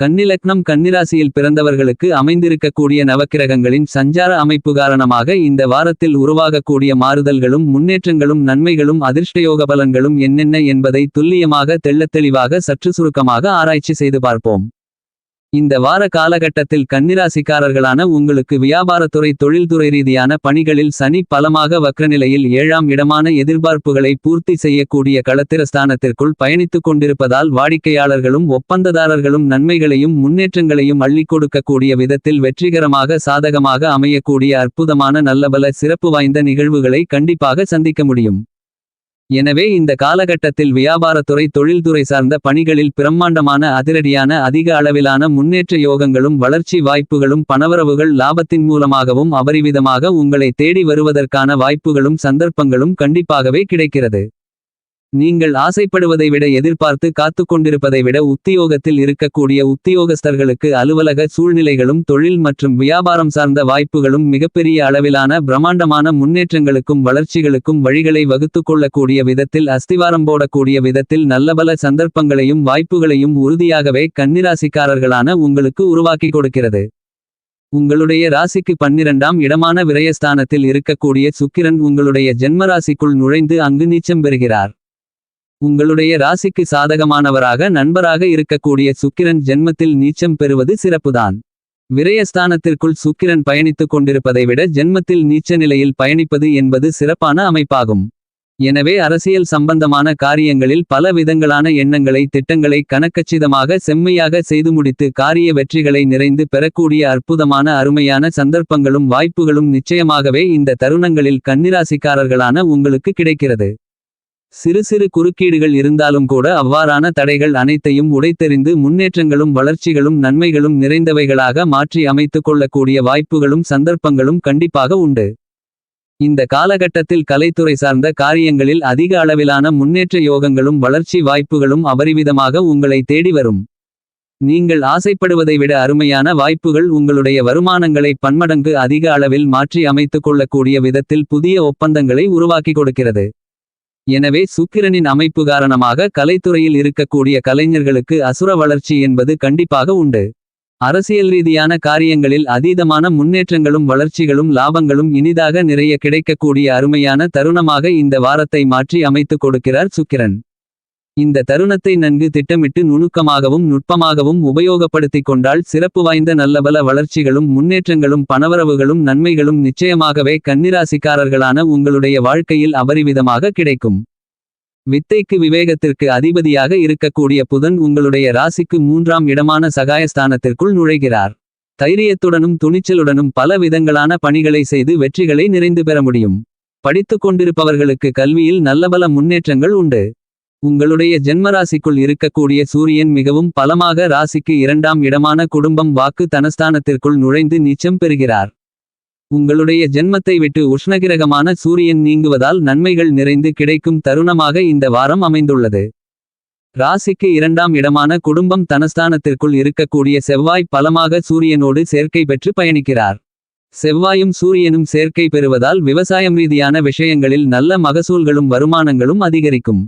கன்னிலக்னம் கன்னிராசியில் பிறந்தவர்களுக்கு அமைந்திருக்கக்கூடிய நவக்கிரகங்களின் சஞ்சார அமைப்பு காரணமாக இந்த வாரத்தில் உருவாகக்கூடிய மாறுதல்களும் முன்னேற்றங்களும் நன்மைகளும் அதிர்ஷ்டயோக பலன்களும் என்னென்ன என்பதை துல்லியமாக தெள்ளத்தெளிவாக சற்று சுருக்கமாக ஆராய்ச்சி செய்து பார்ப்போம். இந்த வார காலகட்டத்தில் கன்னிராசிக்காரர்களான உங்களுக்கு வியாபாரத்துறை தொழில்துறை ரீதியான பணிகளில் சனி பலமாக வக்ரநிலையில் ஏழாம் இடமான எதிர்பார்ப்புகளை பூர்த்தி செய்யக்கூடிய களத்திரஸ்தானத்திற்குள் பயணித்துக் கொண்டிருப்பதால் வாடிக்கையாளர்களும் ஒப்பந்ததாரர்களும் நன்மைகளையும் முன்னேற்றங்களையும் அள்ளிக் கொடுக்கக்கூடிய விதத்தில் வெற்றிகரமாக சாதகமாக அமையக்கூடிய அற்புதமான நல்லபல சிறப்பு வாய்ந்த நிகழ்வுகளை கண்டிப்பாக சந்திக்க முடியும். எனவே இந்த காலகட்டத்தில் வியாபாரத்துறை தொழில்துறை சார்ந்த பணிகளில் பிரம்மாண்டமான அதிரடியான அதிக அளவிலான முன்னேற்ற யோகங்களும் வளர்ச்சி வாய்ப்புகளும் பணவரவுகள் லாபத்தின் மூலமாகவும் அபரிவிதமாக உங்களை தேடி வருவதற்கான வாய்ப்புகளும் சந்தர்ப்பங்களும் கண்டிப்பாகவே கிடைக்கிறது. நீங்கள் ஆசைப்படுவதை விட எதிர்பார்த்து காத்துக் கொண்டிருப்பதை விட உத்தியோகத்தில் இருக்கக்கூடிய உத்தியோகஸ்தர்களுக்கு அலுவலக சூழ்நிலைகளும் தொழில் மற்றும் வியாபாரம் சார்ந்த வாய்ப்புகளும் மிகப்பெரிய அளவிலான பிரம்மாண்டமான முன்னேற்றங்களுக்கும் வளர்ச்சிகளுக்கும் வழிகளை வகுத்து கொள்ளக்கூடிய விதத்தில் அஸ்திவாரம் போடக்கூடிய விதத்தில் நல்லபல சந்தர்ப்பங்களையும் வாய்ப்புகளையும் உறுதியாகவே கன்னிராசிக்காரர்களான உங்களுக்கு உருவாக்கி கொடுக்கிறது. உங்களுடைய ராசிக்கு பன்னிரண்டாம் இடமான விரயஸ்தானத்தில் இருக்கக்கூடிய சுக்கிரன் உங்களுடைய ஜென்மராசிக்குள் நுழைந்து அங்கு நீச்சம் பெறுகிறார். உங்களுடைய ராசிக்கு சாதகமானவராக நண்பராக இருக்கக்கூடிய சுக்கிரன் ஜென்மத்தில் நீச்சம் பெறுவது சிறப்புதான். விரயஸ்தானத்திற்குள் சுக்கிரன் பயணித்துக் கொண்டிருப்பதை விட ஜென்மத்தில் நீச்ச நிலையில் பயணிப்பது என்பது சிறப்பான அமைப்பாகும். எனவே அரசியல் சம்பந்தமான காரியங்களில் பல விதங்களான எண்ணங்களை திட்டங்களை கணக்கச்சிதமாக செம்மையாக செய்து முடித்து காரிய வெற்றிகளை நிறைந்து பெறக்கூடிய அற்புதமான அருமையான சந்தர்ப்பங்களும் வாய்ப்புகளும் நிச்சயமாகவே இந்த தருணங்களில் கன்னிராசிக்காரர்களான உங்களுக்கு கிடைக்கிறது. சிறு சிறு குறுக்கீடுகள் இருந்தாலும் கூட அவ்வாறான தடைகள் அனைத்தையும் உடைத்தெறிந்து முன்னேற்றங்களும் வளர்ச்சிகளும் நன்மைகளும் நிறைந்தவைகளாக மாற்றி அமைத்துக் கொள்ளக்கூடிய வாய்ப்புகளும் சந்தர்ப்பங்களும் கண்டிப்பாக உண்டு. இந்த காலகட்டத்தில் கலைத்துறை சார்ந்த காரியங்களில் அதிக அளவிலான முன்னேற்ற யோகங்களும் வளர்ச்சி வாய்ப்புகளும் அபரிவிதமாக உங்களை தேடி வரும். நீங்கள் ஆசைப்படுவதை விட அருமையான வாய்ப்புகள் உங்களுடைய வருமானங்களை பன்மடங்கு அதிக அளவில் மாற்றி அமைத்துக் கொள்ளக்கூடிய விதத்தில் புதிய ஒப்பந்தங்களை உருவாக்கி கொடுக்கிறது. எனவே சுக்கிரனின் அமைப்பு காரணமாக கலைத்துறையில் இருக்கக்கூடிய கலைஞர்களுக்கு அசுர வளர்ச்சி என்பது கண்டிப்பாக உண்டு. அரசியல் ரீதியான காரியங்களில் அதீதமான முன்னேற்றங்களும் வளர்ச்சிகளும் லாபங்களும் இனிதாக நிறைய கிடைக்கக்கூடிய அருமையான தருணமாக இந்த வாரத்தை மாற்றி அமைத்துக் கொடுக்கிறார் சுக்கிரன். இந்த தருணத்தை நன்கு திட்டமிட்டு நுணுக்கமாகவும் நுட்பமாகவும் உபயோகப்படுத்திக் கொண்டால் சிறப்பு வாய்ந்த நல்லபல வளர்ச்சிகளும் முன்னேற்றங்களும் பணவரவுகளும் நன்மைகளும் நிச்சயமாகவே கன்னிராசிக்காரர்களான உங்களுடைய வாழ்க்கையில் அபரிவிதமாக கிடைக்கும். வித்தைக்கு விவேகத்திற்கு அதிபதியாக இருக்கக்கூடிய புதன் உங்களுடைய ராசிக்கு மூன்றாம் இடமான சகாயஸ்தானத்திற்குள் நுழைகிறார். தைரியத்துடனும் துணிச்சலுடனும் பல விதங்களான பணிகளை செய்து வெற்றிகளை நிறைந்து பெற முடியும். படித்துக் கொண்டிருப்பவர்களுக்கு கல்வியில் நல்லபல முன்னேற்றங்கள் உண்டு. உங்களுடைய ஜென்மராசிக்குள் இருக்கக்கூடிய சூரியன் மிகவும் பலமாக ராசிக்கு இரண்டாம் இடமான குடும்பம் வாக்கு தனஸ்தானத்திற்குள் நுழைந்து நீச்சம் பெறுகிறார். உங்களுடைய ஜென்மத்தை விட்டு உஷ்ணகிரகமான சூரியன் நீங்குவதால் நன்மைகள் நிறைந்து கிடைக்கும் தருணமாக இந்த வாரம் அமைந்துள்ளது. ராசிக்கு இரண்டாம் இடமான குடும்பம் தனஸ்தானத்திற்குள் இருக்கக்கூடிய செவ்வாய் பலமாக சூரியனோடு சேர்க்கை பெற்று பயணிக்கிறார். செவ்வாயும் சூரியனும் சேர்க்கை பெறுவதால் விவசாயம் ரீதியான விஷயங்களில் நல்ல மகசூல்களும் வருமானங்களும் அதிகரிக்கும்.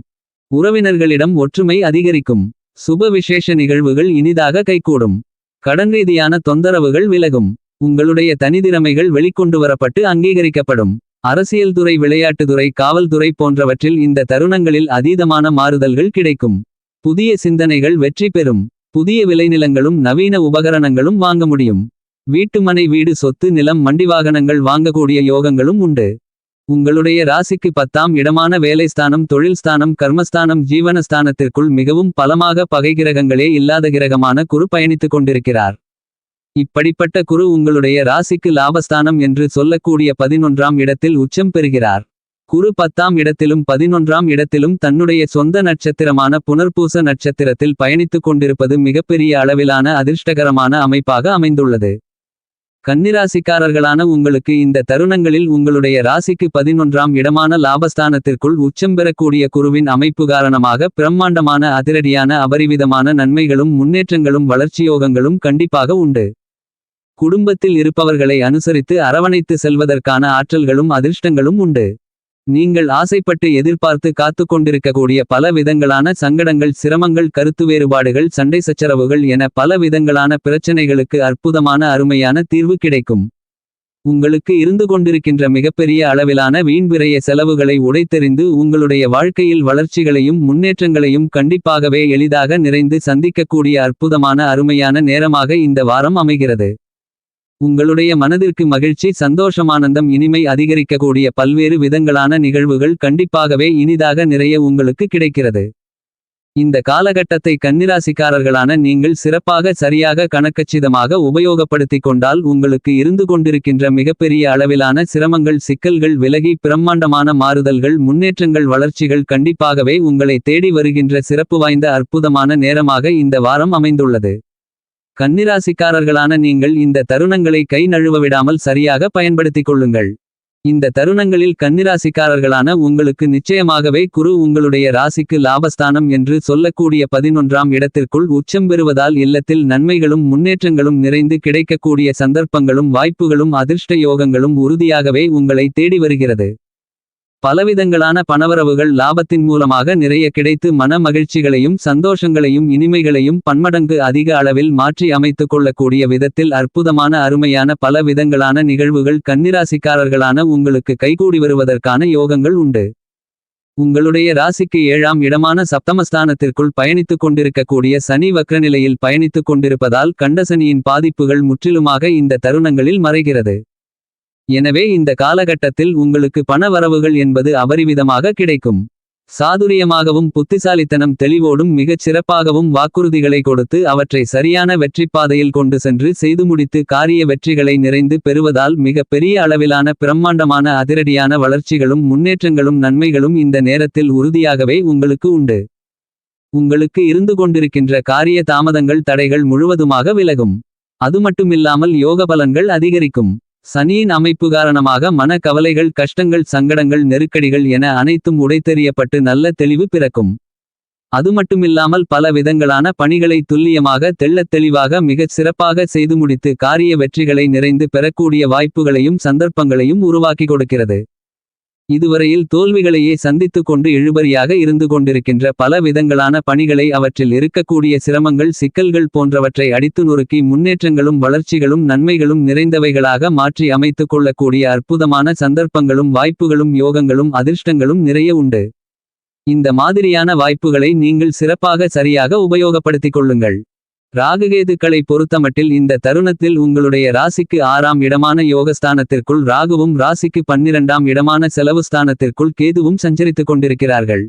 உறவினர்களிடம் ஒற்றுமை அதிகரிக்கும். சுப விசேஷ நிகழ்வுகள் இனிதாக கைகூடும். கடன் ரீதியான தொந்தரவுகள் விலகும். உங்களுடைய தனிதிறமைகள் வெளிக்கொண்டு வரப்பட்டு அங்கீகரிக்கப்படும். அரசியல் துறை விளையாட்டுத்துறை காவல்துறை போன்றவற்றில் இந்த தருணங்களில் அதீதமான மாறுதல்கள் கிடைக்கும். புதிய சிந்தனைகள் வெற்றி பெறும். புதிய விளைநிலங்களும் நவீன உபகரணங்களும் வாங்க முடியும். வீட்டுமனை வீடு சொத்து நிலம் மண்டி வாகனங்கள் வாங்கக்கூடிய யோகங்களும் உண்டு. உங்களுடைய ராசிக்கு பத்தாம் இடமான வேலைஸ்தானம் தொழில்ஸ்தானம் கர்மஸ்தானம் ஜீவனஸ்தானத்திற்குள் மிகவும் பலமாக பகை கிரகங்களே இல்லாத கிரகமான குரு பயணித்துக் கொண்டிருக்கிறார். இப்படிப்பட்ட குரு உங்களுடைய ராசிக்கு லாபஸ்தானம் என்று சொல்லக்கூடிய பதினொன்றாம் இடத்தில் உச்சம் பெறுகிறார். குரு பத்தாம் இடத்திலும் பதினொன்றாம் இடத்திலும் தன்னுடைய சொந்த நட்சத்திரமான புனர்பூச நட்சத்திரத்தில் பயணித்துக் கொண்டிருப்பது மிகப்பெரிய அளவிலான அதிர்ஷ்டகரமான அமைப்பாக அமைந்துள்ளது. கன்னிராசிக்காரர்களான உங்களுக்கு இந்த தருணங்களில் உங்களுடைய ராசிக்கு பதினொன்றாம் இடமான லாபஸ்தானத்திற்குள் உச்சம் பெறக்கூடிய குருவின் அமைப்பு காரணமாக பிரம்மாண்டமான அதிரடியான அபரிவிதமான நன்மைகளும் முன்னேற்றங்களும் வளர்ச்சியோகங்களும் கண்டிப்பாக உண்டு. குடும்பத்தில் இருப்பவர்களை அனுசரித்து அரவணைத்து செல்வதற்கான ஆற்றல்களும் அதிர்ஷ்டங்களும் உண்டு. நீங்கள் ஆசைப்பட்டு எதிர்பார்த்து காத்து கொண்டிருக்கக்கூடிய பல விதங்களான சங்கடங்கள் சிரமங்கள் கருத்து வேறுபாடுகள் சண்டை சச்சரவுகள் என பல விதங்களான பிரச்சனைகளுக்கு அற்புதமான அருமையான தீர்வு கிடைக்கும். உங்களுக்கு இருந்து கொண்டிருக்கின்ற மிகப்பெரிய அளவிலான வீண்விரைய செலவுகளை உடைத்தெறிந்து உங்களுடைய வாழ்க்கையில் வளர்ச்சிகளையும் முன்னேற்றங்களையும் கண்டிப்பாகவே எளிதாக நிறைந்து சந்திக்கக்கூடிய அற்புதமான அருமையான நேரமாக இந்த வாரம் அமைகிறது. உங்களுடைய மனதிற்கு மகிழ்ச்சி சந்தோஷமானந்தம் இனிமை அதிகரிக்கக்கூடிய பல்வேறு விதங்களான நிகழ்வுகள் கண்டிப்பாகவே இனிதாக நிறைய உங்களுக்கு கிடைக்கிறது. இந்த காலகட்டத்தை கன்னிராசிக்காரர்களான நீங்கள் சிறப்பாக சரியாக கணக்கச்சிதமாக உபயோகப்படுத்திக் கொண்டால் உங்களுக்கு இருந்து கொண்டிருக்கின்ற மிகப்பெரிய அளவிலான சிரமங்கள் சிக்கல்கள் விலகி பிரம்மாண்டமான மாறுதல்கள் முன்னேற்றங்கள் வளர்ச்சிகள் கண்டிப்பாகவே உங்களை தேடி வருகின்ற சிறப்பு வாய்ந்த அற்புதமான நேரமாக இந்த வாரம் அமைந்துள்ளது. கன்னிராசிக்காரர்களான நீங்கள் இந்த தருணங்களை கை நழுவ விடாமல் சரியாக பயன்படுத்திக் கொள்ளுங்கள். இந்த தருணங்களில் கன்னிராசிக்காரர்களான உங்களுக்கு நிச்சயமாகவே குரு உங்களுடைய ராசிக்கு லாபஸ்தானம் என்று சொல்லக்கூடிய பதினொன்றாம் இடத்திற்குள் உச்சம் பெறுவதால் இல்லத்தில் நன்மைகளும் முன்னேற்றங்களும் நிறைந்து கிடைக்கக்கூடிய சந்தர்ப்பங்களும் வாய்ப்புகளும் அதிர்ஷ்ட யோகங்களும் உறுதியாகவே உங்களை தேடி வருகிறது. பலவிதங்களான பணவரவுகள் லாபத்தின் மூலமாக நிறைய கிடைத்து மன மகிழ்ச்சிகளையும் சந்தோஷங்களையும் இனிமைகளையும் பன்மடங்கு அதிக அளவில் மாற்றி அமைத்துக் கொள்ளக்கூடிய விதத்தில் அற்புதமான அருமையான பல விதங்களான நிகழ்வுகள் கன்னிராசிக்காரர்களான உங்களுக்கு கைகூடி வருவதற்கான யோகங்கள் உண்டு. உங்களுடைய ராசிக்கு ஏழாம் இடமான சப்தமஸ்தானத்திற்குள் பயணித்துக் கொண்டிருக்கக்கூடிய சனி வக்ரநிலையில் பயணித்துக் கொண்டிருப்பதால் கண்டசனியின் பாதிப்புகள் முற்றிலுமாக இந்த தருணங்களில் மறைகிறது. எனவே இந்த காலகட்டத்தில் உங்களுக்கு பண வரவுகள் என்பது அபரிவிதமாக கிடைக்கும். சாதுரியமாகவும் புத்திசாலித்தனம் தெளிவோடும் மிகச் சிறப்பாகவும் வாக்குறுதிகளை கொடுத்து அவற்றை சரியான வெற்றிப்பாதையில் கொண்டு சென்று செய்து முடித்து காரிய வெற்றிகளை நிறைந்து பெறுவதால் மிக பெரிய அளவிலான பிரம்மாண்டமான அதிரடியான வளர்ச்சிகளும் முன்னேற்றங்களும் நன்மைகளும் இந்த நேரத்தில் உறுதியாகவே உங்களுக்கு உண்டு. உங்களுக்கு இருந்து கொண்டிருக்கின்ற காரிய தாமதங்கள் தடைகள் முழுவதுமாக விலகும். அதுமட்டுமில்லாமல் யோக பலன்கள் அதிகரிக்கும். சனியின் அமைப்பு காரணமாக மன கவலைகள் கஷ்டங்கள் சங்கடங்கள் நெருக்கடிகள் என அனைத்தும் உடைத்தெறியப்பட்டு நல்ல தெளிவு பிறக்கும். அதுமட்டுமில்லாமல் பல விதங்களான பணிகளை துல்லியமாக தெள்ளத் தெளிவாக மிகச் சிறப்பாக செய்து முடித்து காரிய வெற்றிகளை நிறைந்து பெறக்கூடிய வாய்ப்புகளையும் சந்தர்ப்பங்களையும் உருவாக்கி கொடுக்கிறது. இதுவரையில் தோல்விகளையே சந்தித்துக் கொண்டு இழுபறியாக இருந்து கொண்டிருக்கின்ற பல விதங்களான பணிகளை அவற்றில் இருக்கக்கூடிய சிரமங்கள் சிக்கல்கள் போன்றவற்றை அடித்து நொறுக்கி முன்னேற்றங்களும் வளர்ச்சிகளும் நன்மைகளும் நிறைந்தவைகளாக மாற்றி அமைத்துக் கொள்ளக்கூடிய அற்புதமான சந்தர்ப்பங்களும் வாய்ப்புகளும் யோகங்களும் அதிர்ஷ்டங்களும் நிறைய உண்டு. இந்த மாதிரியான வாய்ப்புகளை நீங்கள் சிறப்பாக சரியாக உபயோகப்படுத்திக் கொள்ளுங்கள். ராகுகேதுக்களை பொறுத்தமட்டில் இந்த தருணத்தில் உங்களுடைய ராசிக்கு ஆறாம் இடமான யோகஸ்தானத்திற்குள் ராகுவும் ராசிக்கு பன்னிரண்டாம் இடமான செலவுஸ்தானத்திற்குள் கேதுவும் சஞ்சரித்துக் கொண்டிருக்கிறார்கள்.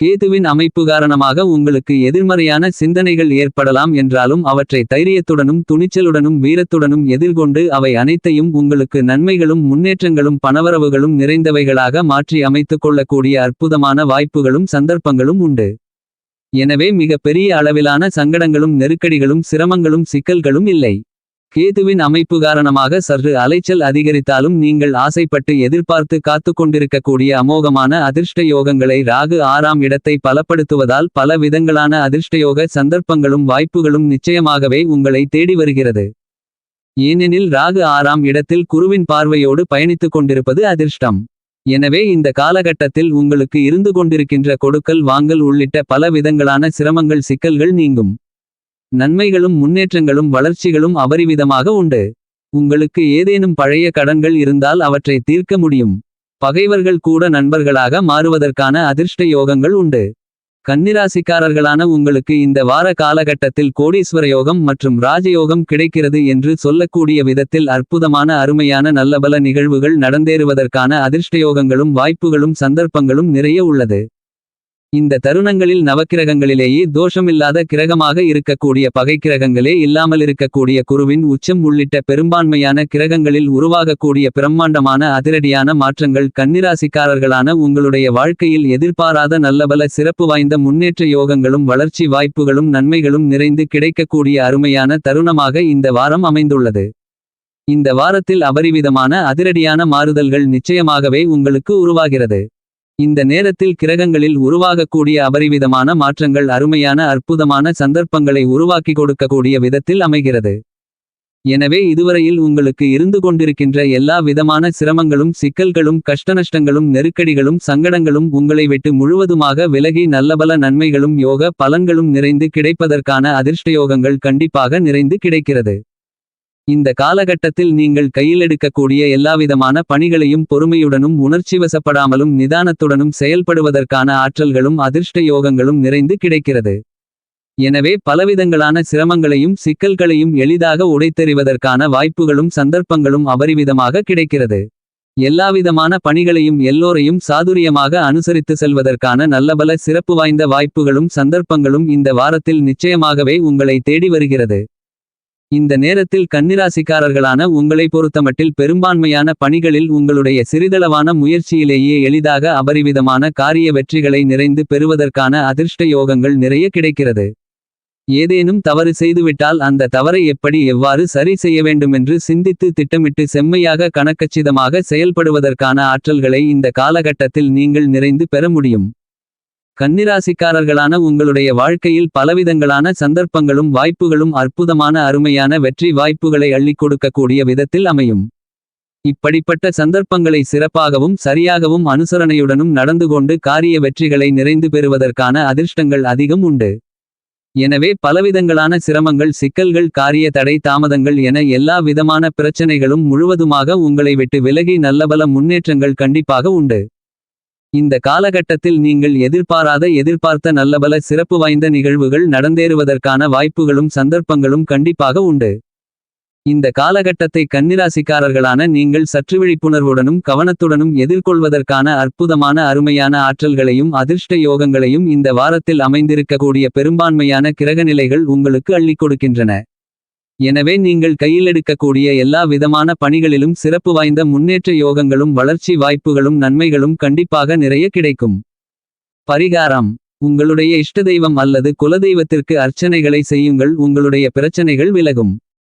கேதுவின் அமைப்பு காரணமாக உங்களுக்கு எதிர்மறையான சிந்தனைகள் ஏற்படலாம் என்றாலும் அவற்றை தைரியத்துடனும் துணிச்சலுடனும் வீரத்துடனும் எதிர்கொண்டு அவை அனைத்தையும் உங்களுக்கு நன்மைகளும் முன்னேற்றங்களும் பணவரவுகளும் நிறைந்தவைகளாக மாற்றி அமைத்துக் கொள்ளக்கூடிய அற்புதமான வாய்ப்புகளும் சந்தர்ப்பங்களும் உண்டு. எனவே மிக பெரிய அளவிலான சங்கடங்களும் நெருக்கடிகளும் சிரமங்களும் சிக்கல்களும் இல்லை. கேதுவின் அமைப்பு காரணமாக சற்று அலைச்சல் அதிகரித்தாலும் நீங்கள் ஆசைப்பட்டு எதிர்பார்த்து காத்து கொண்டிருக்கக்கூடிய அமோகமான அதிர்ஷ்ட யோகங்களை ராகு ஆறாம் இடத்தை பலப்படுத்துவதால் பல விதங்களான அதிர்ஷ்டயோக சந்தர்ப்பங்களும் வாய்ப்புகளும் நிச்சயமாகவே உங்களை தேடி வருகிறது. ஏனெனில் ராகு ஆறாம் இடத்தில் குருவின் பார்வையோடு பயணித்துக் கொண்டிருப்பது அதிர்ஷ்டம். எனவே இந்த காலகட்டத்தில் உங்களுக்கு இருந்து கொண்டிருக்கின்ற கொடுக்கல் வாங்கல் உள்ளிட்ட பல விதங்களான சிரமங்கள் சிக்கல்கள் நீங்கும். நன்மைகளும் முன்னேற்றங்களும் வளர்ச்சிகளும் அபரிவிதமாக உண்டு. உங்களுக்கு ஏதேனும் பழைய கடன்கள் இருந்தால் அவற்றை தீர்க்க முடியும். பகைவர்கள் கூட நண்பர்களாக மாறுவதற்கான அதிர்ஷ்ட யோகங்கள் உண்டு. கன்னிராசிக்காரர்களான உங்களுக்கு இந்த வார காலகட்டத்தில் கோடீஸ்வர யோகம் மற்றும் ராஜயோகம் கிடைக்கிறது என்று சொல்லக்கூடிய விதத்தில் அற்புதமான அருமையான நல்லபல நிகழ்வுகள் நடந்தேறுவதற்கான அதிர்ஷ்டயோகங்களும் வாய்ப்புகளும் சந்தர்ப்பங்களும் நிறைய உள்ளது. இந்த தருணங்களில் நவக்கிரகங்களிலேயே தோஷமில்லாத கிரகமாக இருக்கக்கூடிய பகைக்கிரகங்களே இல்லாமலிருக்கக்கூடிய குருவின் உச்சம் உள்ளிட்ட பெரும்பான்மையான கிரகங்களில் உருவாகக்கூடிய பிரம்மாண்டமான அதிரடியான மாற்றங்கள் கன்னிராசிக்காரர்களான உங்களுடைய வாழ்க்கையில் எதிர்பாராத நல்லபல சிறப்பு வாய்ந்த முன்னேற்ற யோகங்களும் வளர்ச்சி வாய்ப்புகளும் நன்மைகளும் நிறைந்து கிடைக்கக்கூடிய அருமையான தருணமாக இந்த வாரம் அமைந்துள்ளது. இந்த வாரத்தில் அபரிவிதமான அதிரடியான மாறுதல்கள் நிச்சயமாகவே உங்களுக்கு உருவாகிறது. இந்த நேரத்தில் கிரகங்களில் உருவாகக்கூடிய அபரிவிதமான மாற்றங்கள் அருமையான அற்புதமான சந்தர்ப்பங்களை உருவாக்கி கொடுக்கக்கூடிய விதத்தில் அமைகிறது. எனவே இதுவரையில் உங்களுக்கு இருந்து கொண்டிருக்கின்ற எல்லா விதமான சிரமங்களும் சிக்கல்களும் கஷ்டநஷ்டங்களும் நெருக்கடிகளும் சங்கடங்களும் உங்களை விட்டு முழுவதுமாக விலகி நல்லபல நன்மைகளும் யோக பலன்களும் நிறைந்து கிடைப்பதற்கான அதிர்ஷ்டயோகங்கள் கண்டிப்பாக நிறைந்து கிடைக்கிறது. இந்த காலகட்டத்தில் நீங்கள் கையில் எடுக்கக்கூடிய எல்லாவிதமான பணிகளையும் பொறுமையுடனும் உணர்ச்சிவசப்படாமலும் நிதானத்துடனும் செயல்படுவதற்கான ஆற்றல்களும் அதிர்ஷ்ட யோகங்களும் நிறைந்து கிடைக்கிறது. எனவே பலவிதங்களான சிரமங்களையும் சிக்கல்களையும் எளிதாக உடைத்தெறிவதற்கான வாய்ப்புகளும் சந்தர்ப்பங்களும் அபரிவிதமாக கிடைக்கிறது. எல்லாவிதமான பணிகளையும் எல்லோரையும் சாதுரியமாக அனுசரித்து செல்வதற்கான நல்லபல சிறப்பு வாய்ந்த வாய்ப்புகளும் சந்தர்ப்பங்களும் இந்த வாரத்தில் நிச்சயமாகவே உங்களை தேடி வருகிறது. இந்த நேரத்தில் கன்னிராசிக்காரர்களான உங்களை பொறுத்தமட்டில் பெரும்பான்மையான பணிகளில் உங்களுடைய சிறிதளவான முயற்சியிலேயே எளிதாக அபரிவிதமான காரிய வெற்றிகளை நிறைந்து பெறுவதற்கான அதிர்ஷ்ட யோகங்கள் நிறைய கிடைக்கிறது. ஏதேனும் தவறு செய்துவிட்டால் அந்த தவறை எப்படி எவ்வாறு சரி செய்ய வேண்டுமென்று சிந்தித்து திட்டமிட்டு செம்மையாக கணக்கச்சிதமாக செயல்படுவதற்கான ஆற்றல்களை இந்த காலகட்டத்தில் நீங்கள் நிறைந்து பெற முடியும். கன்னிராசிக்காரர்களான உங்களுடைய வாழ்க்கையில் பலவிதங்களான சந்தர்ப்பங்களும் வாய்ப்புகளும் அற்புதமான அருமையான வெற்றி வாய்ப்புகளை அள்ளிக் கொடுக்கக்கூடிய விதத்தில் அமையும். இப்படிப்பட்ட சந்தர்ப்பங்களை சிறப்பாகவும் சரியாகவும் அனுசரணையுடனும் நடந்து கொண்டு காரிய வெற்றிகளை நிறைந்து பெறுவதற்கான அதிர்ஷ்டங்கள் அதிகம் உண்டு. எனவே பலவிதங்களான சிரமங்கள் சிக்கல்கள் காரிய தடை தாமதங்கள் என எல்லா விதமான பிரச்சனைகளும் முழுவதுமாக உங்களை விட்டு விலகி நல்லபல முன்னேற்றங்கள் கண்டிப்பாக உண்டு. இந்த காலகட்டத்தில் நீங்கள் எதிர்பாராத எதிர்பார்த்த நல்லபல சிறப்பு வாய்ந்த நிகழ்வுகள் நடந்தேறுவதற்கான வாய்ப்புகளும் சந்தர்ப்பங்களும் கண்டிப்பாக உண்டு. இந்த காலகட்டத்தை கன்னிராசிக்காரர்களான நீங்கள் சற்று விழிப்புணர்வுடனும் கவனத்துடனும் எதிர்கொள்வதற்கான அற்புதமான அருமையான ஆற்றல்களையும் அதிர்ஷ்ட யோகங்களையும் இந்த வாரத்தில் அமைந்திருக்கக்கூடிய பெரும்பான்மையான கிரகநிலைகள் உங்களுக்கு அள்ளிக் கொடுக்கின்றன. எனவே நீங்கள் கையில் எடுக்கக்கூடிய எல்லா விதமான பணிகளிலும் சிறப்பு வாய்ந்த முன்னேற்ற யோகங்களும் வளர்ச்சி வாய்ப்புகளும் நன்மைகளும் கண்டிப்பாக நிறைய கிடைக்கும். பரிகாரம். உங்களுடைய இஷ்ட தெய்வம் அல்லது குலதெய்வத்திற்கு அர்ச்சனைகளை செய்யுங்கள் உங்களுடைய பிரச்சனைகள் விலகும்.